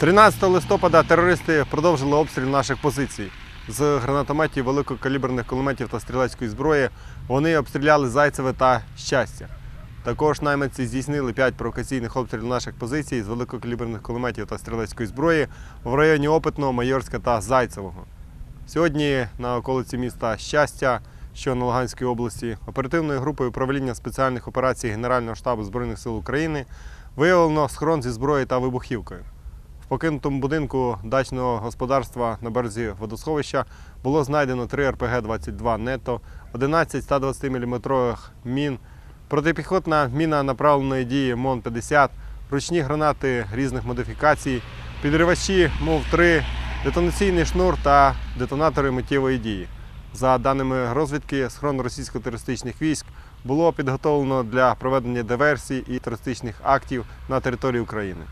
13 листопада терористи продовжили обстріл наших позицій. З гранатометів, великокаліберних кулеметів та стрілецької зброї вони обстріляли Зайцеве та Щастя. Також найманці здійснили 5 провокаційних обстрілів наших позицій з великокаліберних кулеметів та стрілецької зброї в районі Опитного, Майорська та Зайцевого. Сьогодні на околиці міста Щастя, що на Луганській області, оперативною групою управління спеціальних операцій Генерального штабу Збройних сил України виявлено схорон зі зброєю та вибухівкою. Покинутому будинку дачного господарства на березі водосховища було знайдено 3 РПГ-22 НЕТО, 11 120 мм мін, протипіхотна міна направленої дії МОН-50, ручні гранати різних модифікацій, підривачі МОВ-3, детонаційний шнур та детонатори миттєвої дії. За даними розвідки, схрон російсько-терористичних військ було підготовлено для проведення диверсій і терористичних актів на території України.